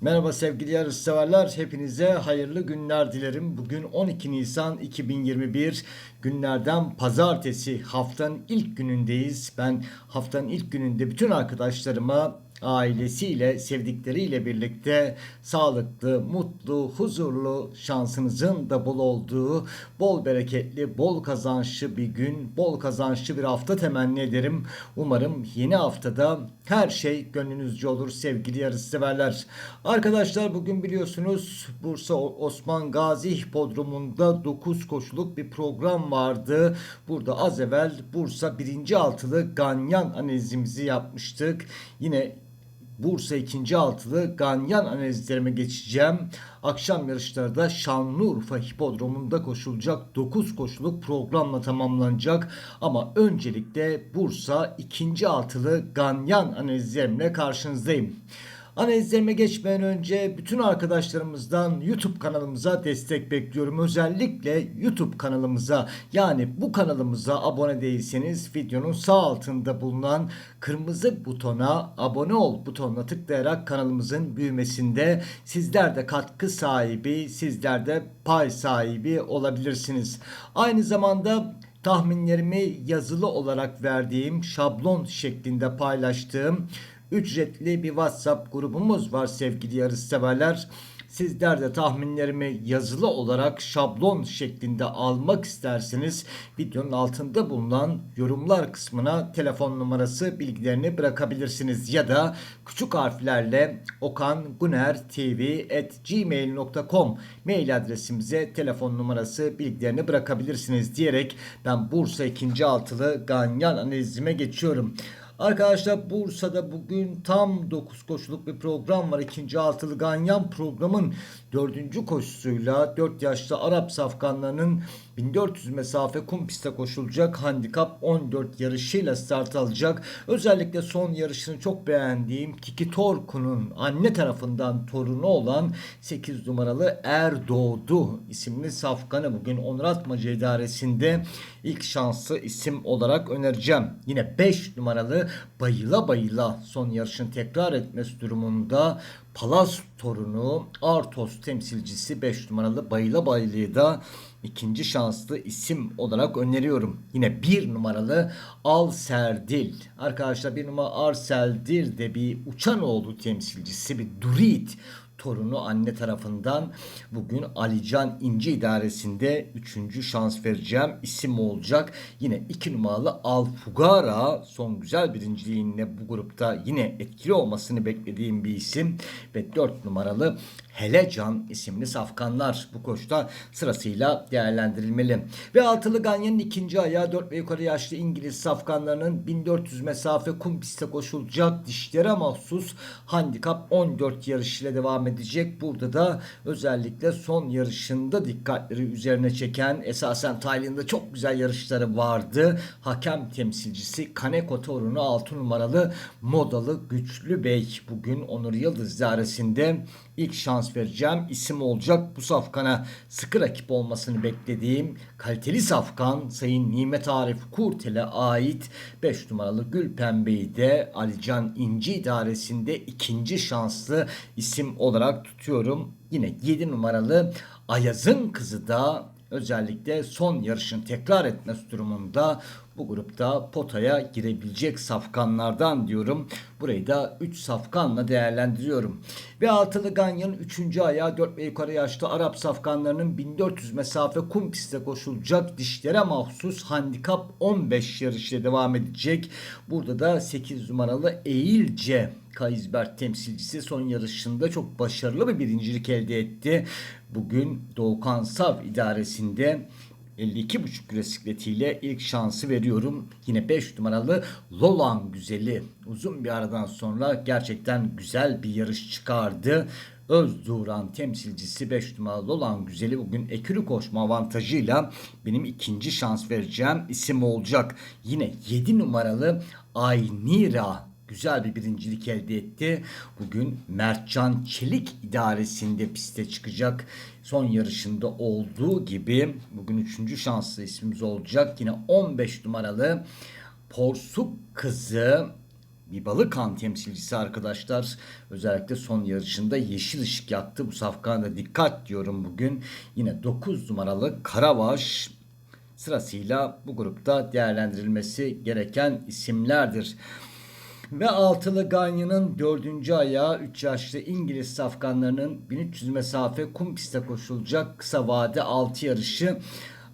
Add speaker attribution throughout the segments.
Speaker 1: Merhaba sevgili yarışseverler. Hepinize hayırlı günler dilerim. Bugün 12 Nisan 2021 günlerden pazartesi haftanın ilk günündeyiz. Ben haftanın ilk gününde bütün arkadaşlarıma ailesiyle, sevdikleriyle birlikte sağlıklı, mutlu, huzurlu, şansınızın da bol olduğu, bol bereketli, bol kazançlı bir gün, bol kazançlı bir hafta temenni ederim. Umarım yeni haftada her şey gönlünüzce olur sevgili yarışseverler. Arkadaşlar bugün biliyorsunuz Bursa Osman Gazi Hipodromu'nda 9 koşuluk bir program vardı. Burada az evvel Bursa 1. altılı Ganyan analizimizi yapmıştık. Yine Bursa 2. altılı Ganyan analizlerime geçeceğim. Akşam yarışlarda Şanlıurfa Hipodromu'nda koşulacak 9 koşuluk programla tamamlanacak. Ama öncelikle Bursa 2. altılı Ganyan analizlerimle karşınızdayım. Analizlerime geçmeden önce bütün arkadaşlarımızdan YouTube kanalımıza destek bekliyorum. Özellikle YouTube kanalımıza yani bu kanalımıza abone değilseniz videonun sağ altında bulunan kırmızı butona abone ol butonuna tıklayarak kanalımızın büyümesinde sizler de katkı sahibi, sizler de pay sahibi olabilirsiniz. Aynı zamanda tahminlerimi yazılı olarak verdiğim şablon şeklinde paylaştığım ücretli bir WhatsApp grubumuz var sevgili yarışseverler. Sizler de tahminlerimi yazılı olarak şablon şeklinde almak isterseniz videonun altında bulunan yorumlar kısmına telefon numarası bilgilerini bırakabilirsiniz. Ya da küçük harflerle okangunertv.gmail.com mail adresimize telefon numarası bilgilerini bırakabilirsiniz diyerek ben Bursa 2. altılı Ganyan analizime geçiyorum. Arkadaşlar Bursa'da bugün tam 9 koşuluk bir program var. İkinci altılı Ganyan programın dördüncü koşusuyla 4 yaşlı Arap safkanlarının 1400 mesafe kum pistte koşulacak handikap 14 yarışıyla start alacak. Özellikle son yarışını çok beğendiğim Kiki Torku'nun anne tarafından torunu olan 8 numaralı Erdoğdu isimli safkanı bugün Onur Atmaca idaresinde ilk şanslı isim olarak önereceğim. Yine 5 numaralı bayıla bayıla son yarışını tekrar etmesi durumunda Palas torunu Artos temsilcisi 5 numaralı Bayıla Baylı'yı da ikinci şanslı isim olarak öneriyorum. Yine bir numaralı Al Serdil. Arkadaşlar bir numara Al Serdil de bir Uçanoğlu temsilcisi bir Durit torunu anne tarafından bugün Alican İnci idaresinde 3. şans vereceğim isim olacak. Yine 2 numaralı Alfugara son güzel birinciliğinle bu grupta yine etkili olmasını beklediğim bir isim ve 4 numaralı Helecan isimli safkanlar bu koşta sırasıyla değerlendirilmeli. Ve altılı Ganyan'ın ikinci ayağı 4 ve yukarı yaşlı İngiliz safkanlarının 1400 mesafe kum pistte koşulacak dişlere mahsus handikap 14 yarışıyla devam edecek. Burada da özellikle son yarışında dikkatleri üzerine çeken esasen Tayland'da çok güzel yarışları vardı. Hakem temsilcisi Kaneko torunu 6 numaralı modalı Güçlü Bey bugün Onur Yıldız idaresinde ilk şans vereceğim isim olacak. Bu safkana sıkı rakip olmasını beklediğim kaliteli safkan Sayın Nimet Arif Kurtel'e ait 5 numaralı Gül Pembe'yi de Alican İnci idaresinde ikinci şanslı isim olarak tutuyorum. Yine 7 numaralı Ayaz'ın kızı da özellikle son yarışın tekrar etmesi durumunda bu grupta potaya girebilecek safkanlardan diyorum. Burayı da 3 safkanla değerlendiriyorum. Ve altılı Ganyan'ın 3. ayağı 4 ve yukarı yaşlı Arap safkanlarının 1400 mesafe kum pistte koşulacak dişlere mahsus handikap 15 yarışıyla devam edecek. Burada da 8 numaralı Eğilce Kaysbert temsilcisi son yarışında çok başarılı bir birincilik elde etti. Bugün Doğukan Sav idaresinde 52,5 kilo sikletiyle ilk şansı veriyorum. Yine 5 numaralı Lolan Güzeli. Uzun bir aradan sonra gerçekten güzel bir yarış çıkardı. Özduran temsilcisi 5 numaralı olan güzeli bugün ekürü koşma avantajıyla benim ikinci şans vereceğim isim olacak. Yine 7 numaralı Aynira güzel bir birincilik elde etti. Bugün Mertcan Çelik idaresinde piste çıkacak. Son yarışında olduğu gibi bugün üçüncü şanslı ismimiz olacak. Yine 15 numaralı Porsuk kızı bir balık temsilcisi arkadaşlar. Özellikle son yarışında yeşil ışık yaktı. Bu safkana dikkat diyorum bugün. Yine 9 numaralı Karavaş sırasıyla bu grupta değerlendirilmesi gereken isimlerdir. Ve altılı Ganya'nın dördüncü ayağı 3 yaşlı İngiliz safkanlarının 1300 mesafe kum pistte koşulacak kısa vade 6 yarışı.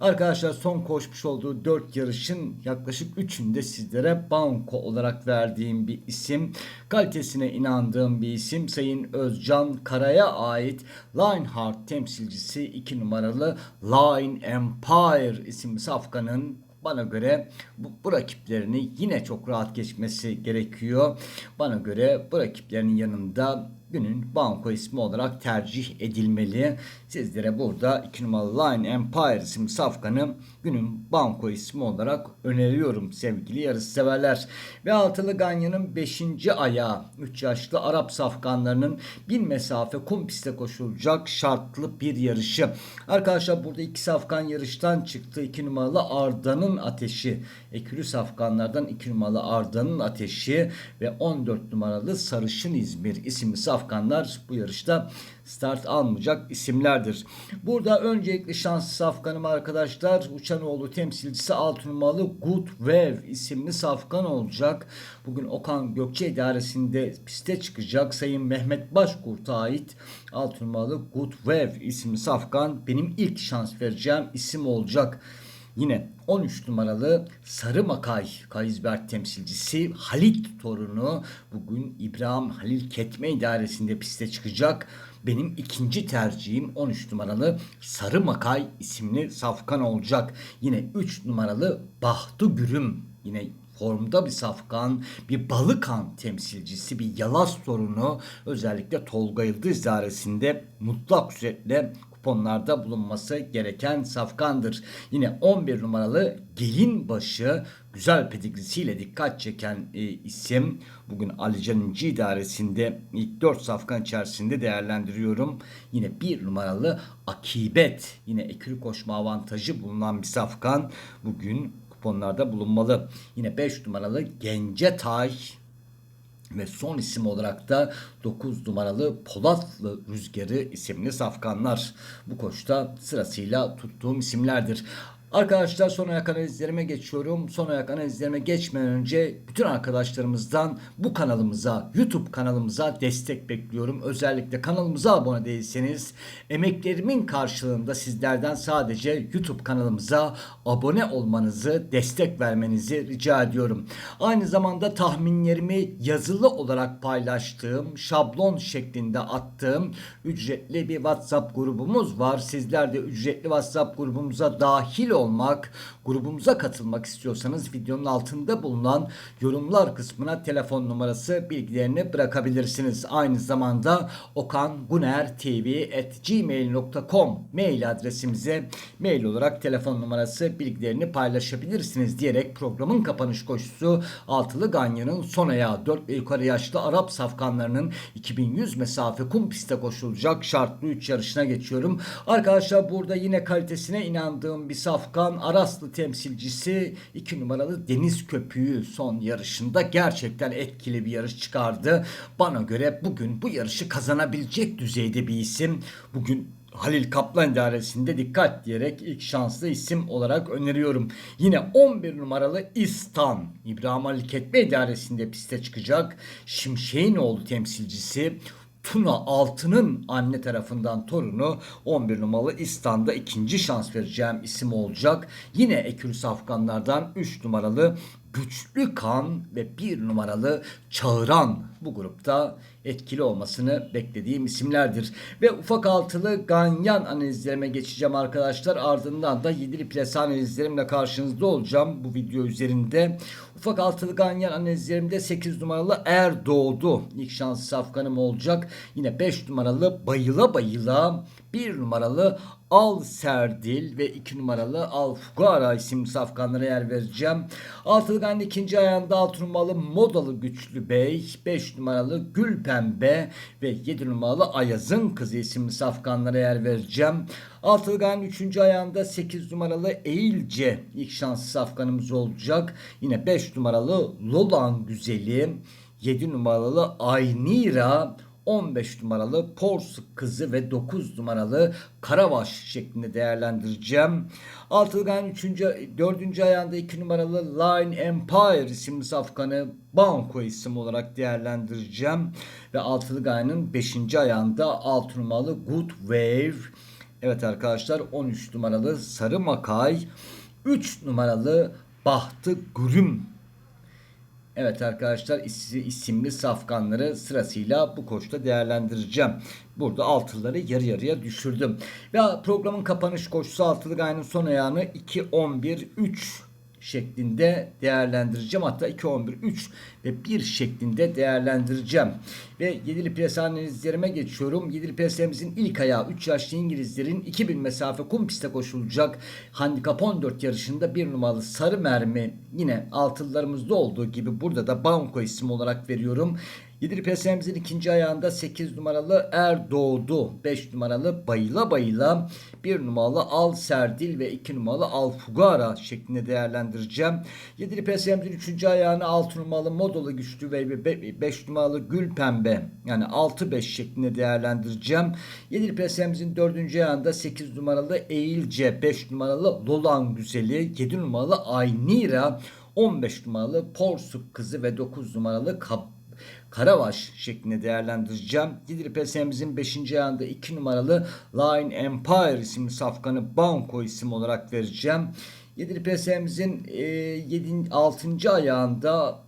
Speaker 1: Arkadaşlar son koşmuş olduğu 4 yarışın yaklaşık 3'ünde sizlere banko olarak verdiğim bir isim. Kalitesine inandığım bir isim. Sayın Özcan Kara'ya ait Lionheart temsilcisi 2 numaralı Line Empire isimli safkanın bana göre bu, bu rakiplerini yine çok rahat geçmesi gerekiyor. Bana göre bu rakiplerin yanında günün banko ismi olarak tercih edilmeli. Sizlere burada 2 numaralı Line Empire isimli safkanı günün banko ismi olarak öneriyorum sevgili yarış severler. Ve altılı Ganya'nın 5. ayağı 3 yaşlı Arap safkanlarının bir mesafe kum pistte koşulacak şartlı bir yarışı. Arkadaşlar burada iki safkan yarıştan çıktı. 2 numaralı Arda'nın ateşi. Ekürü safkanlardan 2 numaralı Arda'nın ateşi ve 14 numaralı Sarışın İzmir isimli safkanlar bu yarışta start almayacak isimlerdir. Burada öncelikli şanslı safkanım arkadaşlar Uçanoğlu temsilcisi 6 numaralı Good Wave isimli safkan olacak. Bugün Okan Gökçe idaresinde piste çıkacak Sayın Mehmet Başkurt'a ait 6 numaralı Good Wave isimli safkan benim ilk şans vereceğim isim olacak. Yine 13 numaralı Sarı Makay Kayızberk temsilcisi Halit torunu bugün İbrahim Halil Ketme idaresinde piste çıkacak. Benim ikinci tercihim 13 numaralı Sarı Makay isimli safkan olacak. Yine 3 numaralı Bahtı Gürüm yine formda bir safkan, bir balıkan temsilcisi, bir yalas sorunu özellikle Tolga Yıldız idaresinde mutlak suretle kuponlarda bulunması gereken safkandır. Yine 11 numaralı gelin başı güzel pedigrisiyle dikkat çeken e, isim. Bugün Alican İnci idaresinde ilk 4 safkan içerisinde değerlendiriyorum. Yine 1 numaralı Akibet. Yine ekürü koşma avantajı bulunan bir safkan. Bugün kuponlarda bulunmalı. Yine 5 numaralı Gencetay ve son isim olarak da 9 numaralı Polatlı Rüzgarı isimli safkanlar. Bu koşta sırasıyla tuttuğum isimlerdir. Arkadaşlar son ayak analizlerime geçiyorum. Son ayak analizlerime geçmeden önce bütün arkadaşlarımızdan bu kanalımıza, YouTube kanalımıza destek bekliyorum. Özellikle kanalımıza abone değilseniz emeklerimin karşılığında sizlerden sadece YouTube kanalımıza abone olmanızı, destek vermenizi rica ediyorum. Aynı zamanda tahminlerimi yazılı olarak paylaştığım, şablon şeklinde attığım ücretli bir WhatsApp grubumuz var. Sizler de ücretli WhatsApp grubumuza dahil olmak, grubumuza katılmak istiyorsanız videonun altında bulunan yorumlar kısmına telefon numarası bilgilerini bırakabilirsiniz. Aynı zamanda okanguner.tv@gmail.com mail adresimize mail olarak telefon numarası bilgilerini paylaşabilirsiniz diyerek programın kapanış koşusu Altılı Ganyan'ın son ayağı 4 ve yukarı yaşlı Arap safkanlarının 2100 mesafe kum piste koşulacak şartlı 3 yarışına geçiyorum. Arkadaşlar burada yine kalitesine inandığım bir safkan Araslı temsilcisi 2 numaralı Deniz Köpüğü son yarışında gerçekten etkili bir yarış çıkardı. Bana göre bugün bu yarışı kazanabilecek düzeyde bir isim. Bugün Halil Kaplan idaresinde dikkat diyerek ilk şanslı isim olarak öneriyorum. Yine 11 numaralı İstan İbrahim Ali Ketme idaresinde piste çıkacak. Şimşek'in oğlu temsilcisi Tuna Altı'nın anne tarafından torunu 11 numaralı İstan'da ikinci şans vereceğim isim olacak. Yine Ekürü Safkanlardan 3 numaralı Güçlü Kan ve 1 numaralı Çağıran bu grupta etkili olmasını beklediğim isimlerdir. Ve ufak altılı ganyan analizlerime geçeceğim arkadaşlar. Ardından da yedili plase analizlerimle karşınızda olacağım bu video üzerinde. Ufak altılı ganyan analizlerimde 8 numaralı Er Doğdu. İlk şanslı safkanım olacak. Yine 5 numaralı Bayıla Bayıla. 1 numaralı Al Serdil ve 2 numaralı Al Fugara isimli safkanlara yer vereceğim. Altılı ganyan ikinci ayağında 6 numaralı Modalı Güçlü Bey. 5 numaralı Gül Pembe ve 7 numaralı Ayaz'ın kızı isimli safkanlara yer vereceğim. Altılgan 3. ayağında 8 numaralı Eğilce ilk şanslı safkanımız olacak. Yine 5 numaralı Lolan Güzeli. 7 numaralı Aynira 15 numaralı Porsuk kızı ve 9 numaralı Karavaş şeklinde değerlendireceğim. Altılı Gayen 3. 4. ayağında 2 numaralı Line Empire isimli safkanı Banco isim olarak değerlendireceğim. Ve Altılı Gayen'in 5. ayağında 6 numaralı Good Wave. Evet arkadaşlar 13 numaralı Sarı Makay. 3 numaralı Bahtı Gürüm Evet arkadaşlar is- isimli safkanları sırasıyla bu koşta değerlendireceğim. Burada altılıları yarı yarıya düşürdüm. Ve programın kapanış koşusu altılı gayenin son ayağını 2-11-3 şeklinde değerlendireceğim. Hatta 2 11 3 ve 1 şeklinde değerlendireceğim. Ve yedili pres analizlerime geçiyorum. Yedili preslerimizin ilk ayağı 3 yaşlı İngilizlerin 2000 mesafe kum pistte koşulacak handikap 14 yarışında bir numaralı sarı mermi yine altılılarımızda olduğu gibi burada da Banco isim olarak veriyorum. Yedili preslerimizin ikinci ayağında 8 numaralı Er Doğdu, 5 numaralı Bayıla Bayıla, 1 numaralı Al Serdil ve 2 numaralı Al Fugara şeklinde değerlendireceğim. Yedili preslerimizin üçüncü ayağını 6 numaralı Modolu Güçlü ve 5 numaralı Gül Pembe yani 6-5 şeklinde değerlendireceğim. Yedili preslerimizin dördüncü ayağında 8 numaralı Eğilce, 5 numaralı Lolan Güzeli, 7 numaralı Aynira, 15 numaralı Porsuk Kızı ve 9 numaralı Kab Karavaş şeklinde değerlendireceğim. Didri PSM'imizin 5. ayağında 2 numaralı Line Empire isimli safkanı Banco isim olarak vereceğim. Yedili PSM'imizin e, 7. 6. ayağında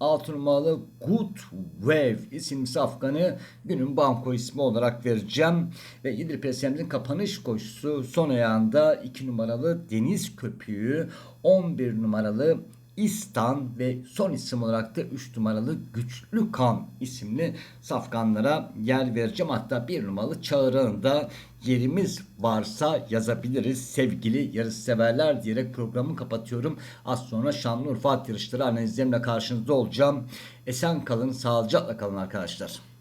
Speaker 1: 6 numaralı Good Wave isimli safkanı günün banko ismi olarak vereceğim. Ve Yedili PSM'imizin kapanış koşusu son ayağında 2 numaralı Deniz Köpüğü, 11 numaralı İstan ve son isim olarak da 3 numaralı Güçlü Kan isimli safkanlara yer vereceğim. Hatta 1 numaralı Çağrı'nın da yerimiz varsa yazabiliriz sevgili yarış severler diyerek programı kapatıyorum. Az sonra Şanlıurfa at yarışları analizlerimle karşınızda olacağım. Esen kalın, sağlıcakla kalın arkadaşlar.